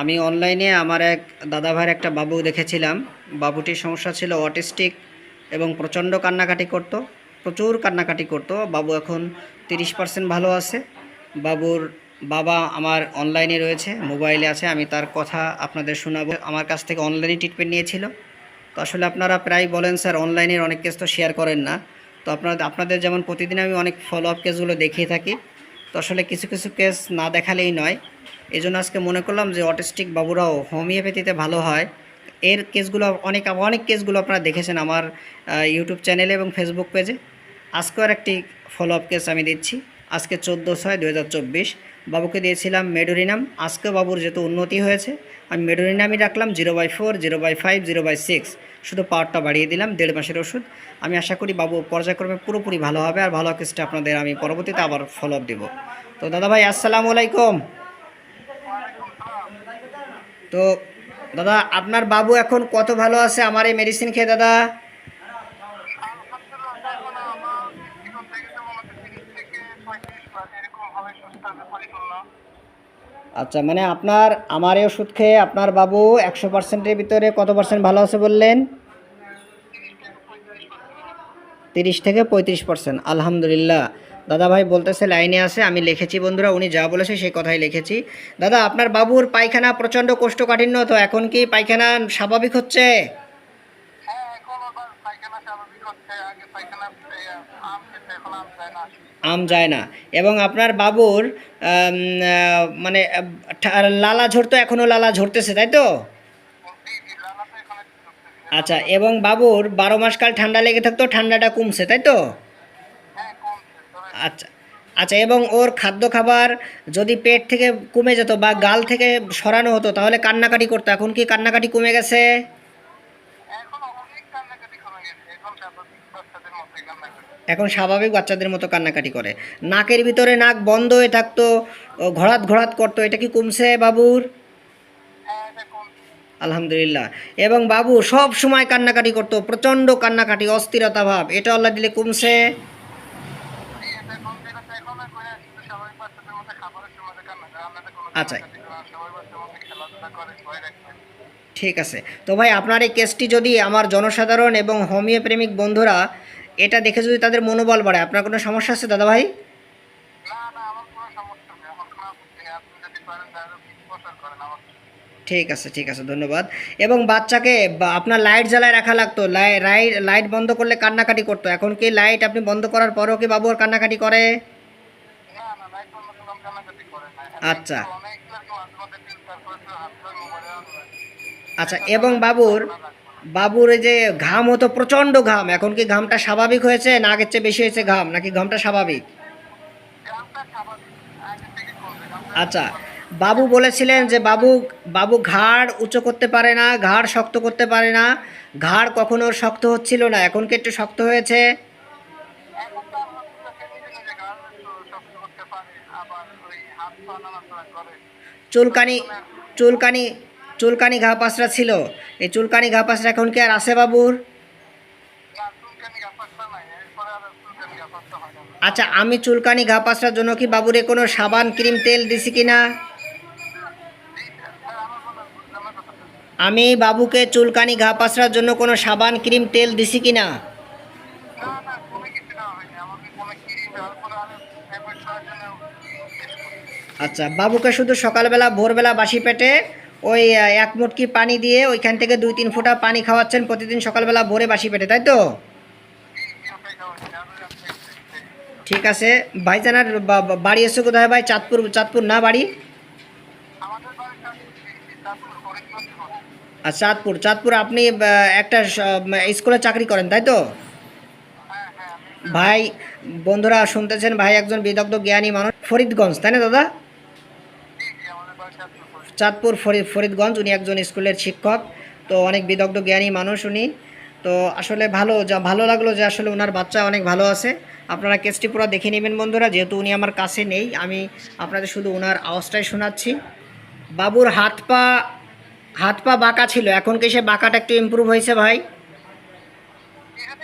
আমি অনলাইনে আমার এক দাদাভাইয়ের একটা বাবু দেখেছিলাম। বাবুটির সমস্যা ছিল অটিস্টিক এবং প্রচণ্ড কান্নাকাটি করত, প্রচুর কান্নাকাটি করত। বাবু এখন তিরিশ পার্সেন্ট ভালো আছে। বাবুর বাবা আমার অনলাইনে রয়েছে মোবাইলে আছে, আমি তার কথা আপনাদের শোনাবো। আমার কাছ থেকে অনলাইনে ট্রিটমেন্ট নিয়েছিল। তো আসলে আপনারা প্রায় বলেন স্যার অনলাইনের অনেক কেস তো শেয়ার করেন না। তো আপনাদের আপনাদের যেমন প্রতিদিন আমি অনেক ফলো আপ কেসগুলো দেখিয়ে থাকি। তো আসলে কিছু কিছু কেস না দেখালেই নয়। এই জন্য আজকে মনে করলাম যে অটিস্টিক বাবুরাও হোমিওপ্যাথিতে ভালো হয়। এর কেসগুলো অনেক অনেক কেসগুলো আপনারা দেখেছেন আমার ইউটিউব চ্যানেলে এবং ফেসবুক পেজে আজকেও আর একটি ফলো আপ কেস আমি দিচ্ছি। আজকে চোদ্দ ছয় দু বাবুকে দিয়েছিলাম মেডোরিনাম। আজকে বাবুর যেহেতু উন্নতি হয়েছে, আমি মেডোরিনামই রাখলাম zero by four zero by five zero by six শুধু পাওয়ারটা বাড়িয়ে দিলাম, দেড় মাসের ওষুধ। আমি আশা করি বাবু পর্যায়ক্রমে পুরোপুরি ভালো হবে আর ভালো কেসটা আপনাদের আমি পরবর্তীতে আবার ফলো আপ দেবো। তো দাদা ভাই, আসসালামু আলাইকুম। তো দাদা, আপনার বাবু এখন কত ভালো আছে? আমার এই মেডিসিন খেয়ে দাদা আলহামদুলিল্লাহ এখন আমার জীবন থেকে তো মনে হচ্ছে তিরিশ থেকে পঁয়ত্রিশ বার এরকম হবে সুস্থ হবে পরিপূর্ণ আচ্ছা মানে আপনার, আমার এই ওষুধ খেয়ে আপনার বাবু একশো পার্সেন্টের ভিতরে কত পার্সেন্ট ভালো আছে বললেন? তিরিশ থেকে পঁয়ত্রিশ পার্সেন্ট আলহামদুলিল্লাহ। দাদা ভাই বলতেছে লাইনে আছে, আমি লিখেছি বন্ধুরা, উনি যা বলেছে সেই কথাই লিখেছি। দাদা, আপনার বাবুর পায়খানা প্রচণ্ড কোষ্ঠকাঠিন্য, তো এখন কি পায়খানা স্বাভাবিক হচ্ছে হ্যাঁ এখন আবার পায়খানা স্বাভাবিক হচ্ছে আগে পায়খানা এ, আম যায় না। এবং আপনার বাবুর মানে লালা ঝরতো এখনও লালা ঝরতেছে, তাই তো। আচ্ছা এবং বাবুর বারো মাস কাল ঠান্ডা লেগে থাকতো, ঠান্ডাটা কমছে, তাই তো? আচ্ছা আচ্ছা এবং ওর খাদ্য খাবার যদি পেট থেকে কমে যেত বা গাল থেকে সরানো হতো, তাহলে কান্নাকাটি করতো, এখন কি কান্নাকাটি কমে গেছে এখন অনেক কান্নাকাটি কমে গেছে এখন স্বাভাবিক বাচ্চাদের মতোই কান্নাকাটি এখন স্বাভাবিক বাচ্চাদের মতো কান্নাকাটি করে। নাকের ভিতরে নাক বন্ধ হয়ে থাকতো ঘোরাত ঘোরাত করতো, এটা কি কমছে বাবুর? আলহামদুলিল্লাহ। এবং বাবু সব সময় কান্নাকাটি করতো, প্রচণ্ড কান্নাকাটি, অস্থিরতা ভাব, এটা আল্লাহ দিলে কমছে? আচ্ছা। ঠিক আছে। তো ভাই, আপনার এই কেসটি যদি আমার জনসাধারণ এবং হোমিওপ্রেমিক বন্ধুরা এটা দেখে যদি তাদের মনোবল বাড়ে আপনার কোনো সমস্যা আছে দাদা ভাই ঠিক আছে ঠিক আছে ধন্যবাদ। এবং বাচ্চাকে আপনার লাইট জ্বালায় রাখা লাগতো। লাইট লাইট বন্ধ করলে কান্নাকাটি করতো। এখন কি লাইট আপনি বন্ধ করার পরেও কি বাবু আর কান্নাকাটি করে? আচ্ছা। আচ্ছা এবং বাবুর বাবুর এই যে ঘাম হতো প্রচণ্ড ঘাম। এখন কি ঘামটা স্বাভাবিক হয়েছে? না আগের চেয়ে বেশি হয়েছে ঘাম? নাকি ঘামটা স্বাভাবিক? আচ্ছা বাবু বলেছিলেন যে বাবু বাবু ঘাড় উঁচু করতে পারে না ঘাড় শক্ত করতে পারে না। ঘাড় কখনো শক্ত হচ্ছিল না এখন কি একটু শক্ত হয়েছে? চুলকানি চুলকানি চুলকানি ঘা পাসরা ছিল। এই চুলকানি ঘা পাসরা এখন কি আর আছে বাবুর? আচ্ছা আমি চুলকানি ঘা পাসরার জন্য কি বাবুরে কোনো সাবান, ক্রিম, তেল দিছি কি না? আমি বাবুকে চুলকানি ঘা পাসরার জন্য কোনো সাবান, ক্রিম, তেল দিছি কি না? আচ্ছা বাবুকে শুধু সকালবেলা, ভোরবেলা বাসি পেটে ওই এক মুটকি পানি দিয়ে ওইখান থেকে দুই, তিন ফোঁটা পানি খাওয়াচ্ছেন প্রতিদিন সকালবেলা ভোরে বাসি পেটে, তাই তো? ঠিক আছে। ভাইজানার বাড়ি এসে কোথায় ভাই? চাঁদপুর চাঁদপুর না বাড়ি? আর চাঁদপুর। চাঁদপুর আপনি একটা স্কুলে চাকরি করেন, তাই তো? ভাই, বন্ধুরা শুনতেছেন, ভাই একজন বিদগ্ধ জ্ঞানী মানুষ। ফরিদগঞ্জ, তাই না দাদা? চাঁদপুর ফরিদ ফরিদগঞ্জ উনি একজন স্কুলের শিক্ষক তো অনেক বিদগ্ধ জ্ঞানী মানুষ উনি। তো আসলে ভালো যা ভালো লাগল যে আসলে ওনার বাচ্চা অনেক ভালো আছে। আপনারা কেসটি পুরো দেখে নেবেন বন্ধুরা যেহেতু উনি আমার কাছে নেই আমি আপনাদের শুধু ওনার আওয়াজটাই শোনাচ্ছি। বাবুর হাত পা হাত পা বাঁকা ছিল এখন কি সে বাঁকাটা একটু ইমপ্রুভ হয়েছে ভাই? হ্যাঁ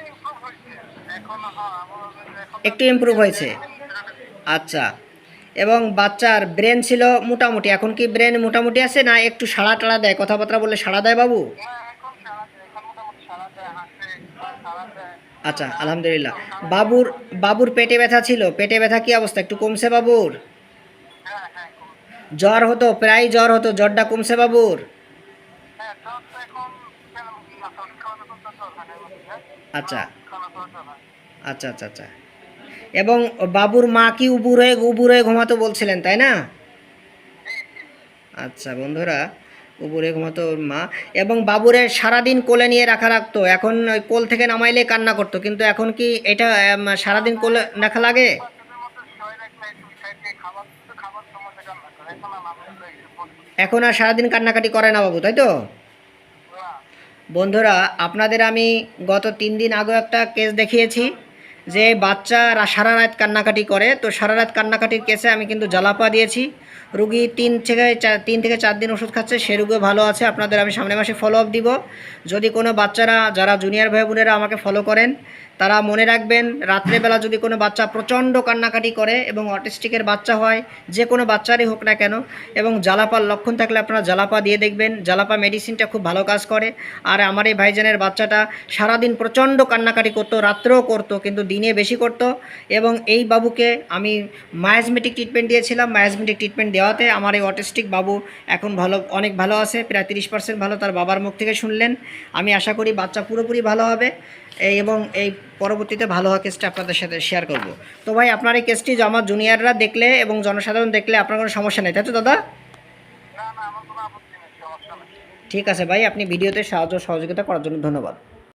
একটু ইমপ্রুভ হয়েছে? আচ্ছা। এবং বাচ্চার ব্রেন ছিল মোটামুটি। এখন কি ব্রেন মোটামুটি আছে না একটু সাড়া টাড়া দেয়? কথাবার্তা বলে সাড়া দেয় বাবু? আচ্ছা আলহামদুলিল্লাহ। বাবুর বাবুর পেটে ব্যথা ছিল। পেটে ব্যথা কি অবস্থা? একটু কমছে বাবুর। জ্বর হতো, প্রায় জ্বর হতো। জ্বরটা কমছে বাবুর? আচ্ছা। আচ্ছা আচ্ছা আচ্ছা। এবং বাবুর মা কি উবুর হয়ে উবুর হয়ে ঘুমাতো বলছিলেন, তাই না? আচ্ছা বন্ধুরা উপরে ঘুমাতো ওর মা এবং বাবুরের সারাদিন কোলে নিয়ে রাখা রাখতো এখন ওই কোল থেকে নামাইলে কান্না করতো। কিন্তু এখন কি এটা সারাদিন কোলে রাখা লাগে? এখন আর সারাদিন কান্নাকাটি করে না বাবু, তাই তো? বন্ধুরা, আপনাদের আমি গত তিন দিন আগে একটা কেস দেখিয়েছি। যে বাচ্চারা সারা রাত কান্নাকাটি করে, তো সারা রাত কান্নাকাটির কেসে আমি কিন্তু জ্বালাপা দিয়েছি। রুগী তিন থেকে চার তিন থেকে চার দিন ওষুধ খাচ্ছে, সে রুগে ভালো আছে, আপনাদের আমি সামনে মাসে ফলো আপ দিব। যদি কোনো বাচ্চারা, যারা জুনিয়র ভাই বোনেরা আমাকে ফলো করেন তারা মনে রাখবেন, রাত্রেবেলা যদি কোনো বাচ্চা প্রচণ্ড কান্নাকাটি করে এবং অটিস্টিকের বাচ্চা হয়, যে কোনো বাচ্চারই হোক না কেন, এবং জ্বালাপার লক্ষণ থাকলে আপনারা জ্বালাপা দিয়ে দেখবেন, জ্বালাপা মেডিসিনটা খুব ভালো কাজ করে। আর আমার এই ভাইজানের বাচ্চাটা সারাদিন প্রচণ্ড কান্নাকাটি করতো, রাত্রেও করতো, কিন্তু দিনে বেশি করতো। এবং এই বাবুকে আমি মায়াজমেটিক ট্রিটমেন্ট দিয়েছিলাম মায়াজমেটিক ট্রিটমেন্ট দেওয়াতে আমার এই অটিস্টিক বাবু এখন ভালো, অনেক ভালো আছে, প্রায় তিরিশ পার্সেন্ট ভালো, তার বাবার মুখ থেকে শুনলেন। আমি আশা করি বাচ্চা পুরোপুরি ভালো হবে। এবং এই পরবর্তীতে ভালো হওয়া কেসটা আপনাদের সাথে শেয়ার করব। তো ভাই আপনার এই কেসটি জমা আমার জুনিয়ররা দেখলে এবং জনসাধারণ দেখলে আপনার কোনো সমস্যা নেই তাই তো দাদা? ঠিক আছে ভাই আপনি ভিডিওতে সাহায্য সহযোগিতা করার জন্য ধন্যবাদ।